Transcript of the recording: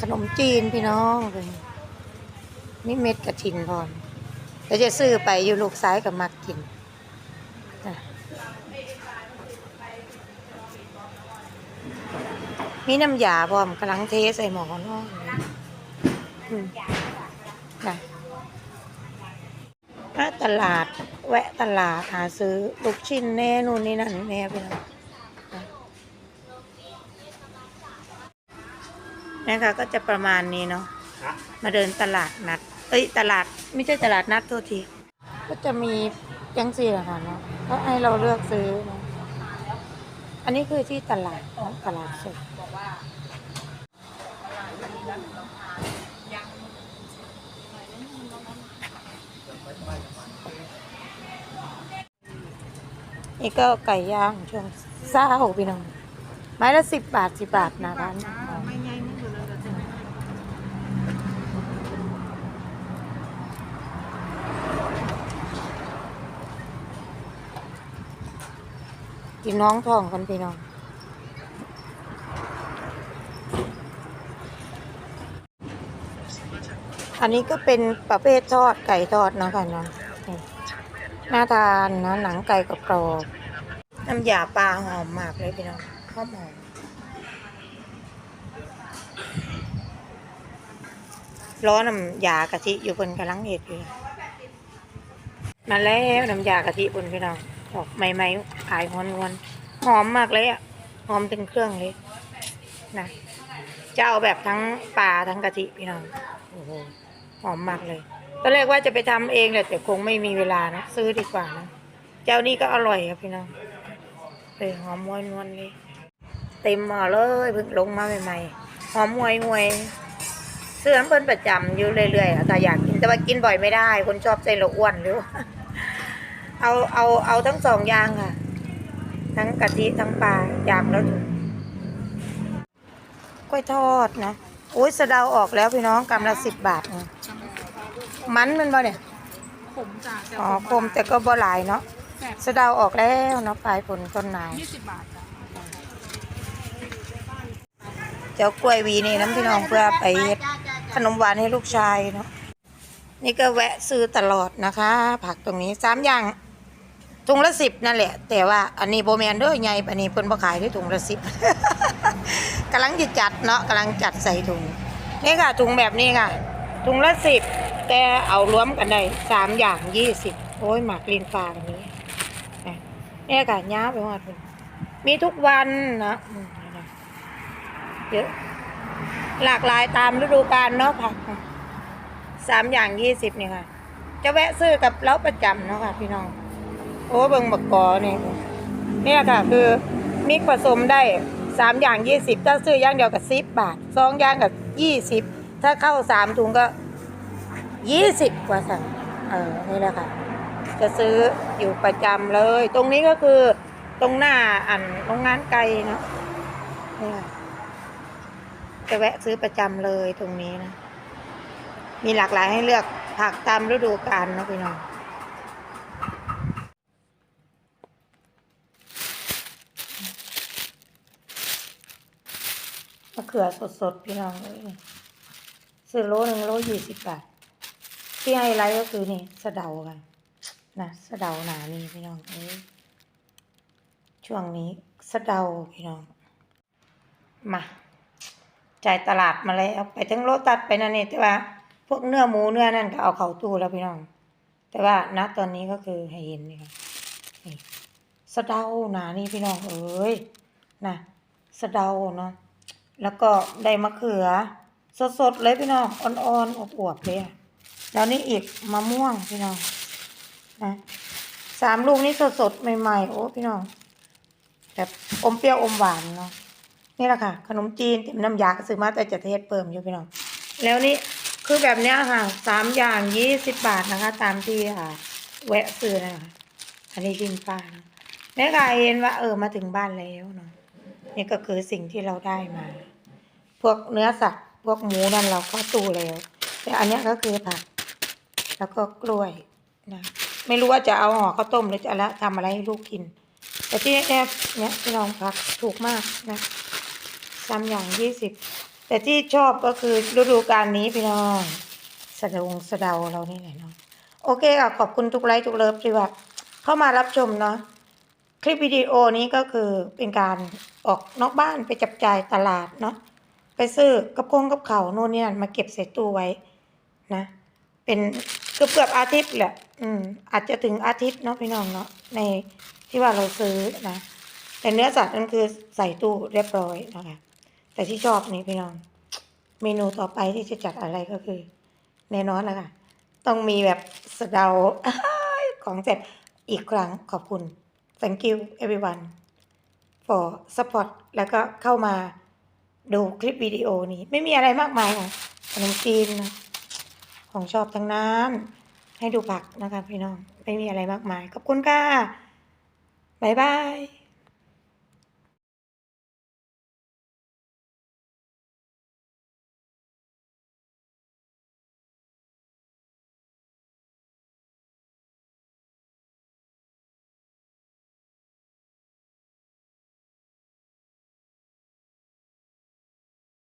ขนมจีนพี่น้องเลยนี่เม็ดกระถินพรเดี๋ยวจะซื้อไปอยู่ลูกซ้ายกับมักกินจ้ะมีน้ำยาพร้อมกำลังเทใส่หมอนาะอืมจ้ะมาตลาด แวะตลาดหาซื้อลูกชิ้นแน่นู่นนี่นั่นแน่พี่น้อง นะคะก็จะประมาณนี้เนาะมาเดินตลาดนัด เอ้ยตลาดไม่ใช่ตลาดนัดตัวที ก็จะมียังสี่แหละค่ะเนาะก็ให้เราเลือกซื้อเนอะอันนี้คือที่ตลาดเนอะตลาดสดนี่ก็ไก่ย่างช่วงเศร้าพี่น้องไม้ละสิบบาทสิบบาทนะร้านอ๋อ ไม่ง่ายมึงเลยเราจะ กินน้องทองกันพี่น้องอันนี้ก็เป็นประเภททอดไก่ทอดนะคะเนาะนี่น่าทานนะหนังไก่กรอบน้ำยาปลาหอมมากเลยพี่น้องหอมหอมร้อนน้ำยากะทิอยู่บนกระลังเห็ดอยู่มาแล้วน้ำยากะทิบนพี่น้อง ออกใหม่ๆขายหวนหอมมากเลยอะหอมเป็นเครื่องเลยนะจะเอาแบบทั้งปลาทั้งกะทิพี่น้องโอ้โหหอมมากเลยตอนแรกว่าจะไปทำเองแหละแต่คงไม่มีเวลานะซื้อดีกว่านะเจ้านี้ก็อร่อยครับพี่น้องเออหอมมวยนวลเลย เต็มหม้อเลยเพิ่งลงมาใหม่ๆหอมมวยมวยๆซื้อน้ำเพิ่นประจำอยู่เรื่อยๆแต่อยากกินแต่ว่ากินบ่อยไม่ได้ คนชอบใจเราอ้วนหรือว่า เอาเอาเอาทั้งสองอย่างค่ะ ทั้งกะทิทั้งปลาอย่างแล้วกล้วยทอดนะโอ้ยสะเดาออกแล้วพี่น้องกำละสิบบาทนะมันมันบ่เนี่ยขมจ้ะแต่อ๋อคมแต่ก็บ่หลายเนาะแสบสะเดาออกแล้วเนาะปลายฝนต้นหนาวยี่สิบบาทจ้ะเจ้ากล้วยหวีนี่น้ำพี่น้องเพื่อไปเฮ็ดขนมหวานให้ลูกชายเนาะนี่ก็แวะซื้อตลอดนะคะ ผักตรงนี้สามอย่าง ถุงละสิบนั่นแหละ แต่ว่าอันนี้โบแมนเด้อใหญ่อันนี้เพิ่นบ่ขายที่ถุงละสิบ กำลังจะจัดเนาะกำลังจัดใส่ถุงนี่ค่ะถุงแบบนี้ค่ะถุงละสิบแต่เอารวมกันได้สามอย่างยี่สิบโอ้ยหมากลีนฟ้าแบบนี้นะเนี่ยค่ะย้าไปหมดเลยมีทุกวันนะเยอะหลากหลายตามฤดูกาลเนาะผักค่ะสามอย่างยี่สิบนี่ค่ะ จะแวะซื้อกับเล้าประจำเนาะค่ะพี่น้อง โอ้เบิงบักกอนี่เนี่ยค่ะ คือมิกผสมได้สามอย่างยี่สิบถ้าซื้อย่างเดียวกับสิบบาทสองอย่างกับยี่สิบถ้าเข้าสามถุงก็ยี่สิบกว่าสั่งเออนี่แหละค่ะ จะซื้ออยู่ประจำเลย ตรงนี้ก็คือตรงหน้าอันโรงงานไก่เนาะนี่จะแวะซื้อประจำเลยตรงนี้นะ มีหลากหลายให้เลือกผักตามฤดูกาลนะพี่น้อง มะเขือสดๆ พี่น้องเลยซื้อโลหนึ่งโลยี่สิบบาท ที่ไฮไลท์ก็คือนี่สะเดาค่ะนะสะเดาหนานี่พี่น้องเอ้ยช่วงนี้สะเดาพี่น้อง มาจ่ายตลาดมาแล้วไปทั้งโลตัดไปนั่นนี่แต่ว่า พวกเนื้อหมูเนื้อนั่นก็เอาเข้าตู้แล้วพี่น้อง แต่ว่าณตอนนี้ก็คือให้เห็นนี่ค่ะนี่สะเดาหนานี่พี่น้องเอ้ยนะสะเดาเนาะ แล้วก็ได้มะเขือ สดๆเลยพี่น้องอ่อนๆอวบๆเลยแล้วนี่อีกมะม่วงพี่น้องนะสามลูกนี้สดๆใหม่ๆโอ้พี่น้องแบบอมเปรี้ยวอมหวานเนาะนี่แหละค่ะ ขนมจีนเต็มน้ำยาซื้อมาแต่จะเทศเปิ่มอยู่พี่น้องแล้วนี่คือแบบเนี้ยค่ะสามอย่างยี่สิบบาทนะคะ ตามที่อ่าแวะซื้อนะคะอันนี้ลินฟ้านะแม่ค่ะเห็นว่าเออมาถึงบ้านแล้วเนาะ นี่ก็คือสิ่งที่เราได้มา พวกเนื้อสัตว์ พวกหมูนั่นเราก็ตู้แล้ว แต่อันนี้ก็คือผัก แล้วก็กล้วยนะไม่รู้ว่าจะเอาห่อข้าวต้มหรือจะละทำอะไรให้ลูกกิน แต่ที่แน่ๆเนี่ยพี่น้องผักถูกมากนะสามอย่างยี่สิบแต่ที่ชอบก็คือฤดูกาลนี้พี่น้องสะดงสะเดาเรานี่แหละเนาะโอเคค่ะขอบคุณทุกไลค์ทุกเลิฟที่ว่าเข้ามารับชมเนาะ คลิปวิดีโอนี้ก็คือเป็นการออกนอกบ้านไปจับจ่ายตลาดเนาะไปซื้อกับคงกับเขาโน่นนี่นั่นมาเก็บใส่ตู้ไว้นะ เป็นเกือบเกือบอาทิตย์แหละ อืม อาจจะถึงอาทิตย์เนาะพี่น้องเนาะในที่ว่าเราซื้อนะแต่เนื้อสัตว์นั่นคือใส่ตู้เรียบร้อยนะคะแต่ที่ชอบนี่พี่น้อง เมนูต่อไปที่จะจัดอะไรก็คือ แน่นอนแล้วค่ะ ต้องมีแบบสะเดาของเสร็จอีกครั้งขอบคุณ thank you everyone for support แล้วก็เข้ามาดูคลิปวิดีโอนี้ไม่มีอะไรมากมายค่ะขนมจีนนะของชอบทั้งนั้นให้ดูผักนะคะพี่น้อง ไม่มีอะไรมากมาย ขอบคุณค่ะ บ๊ายบาย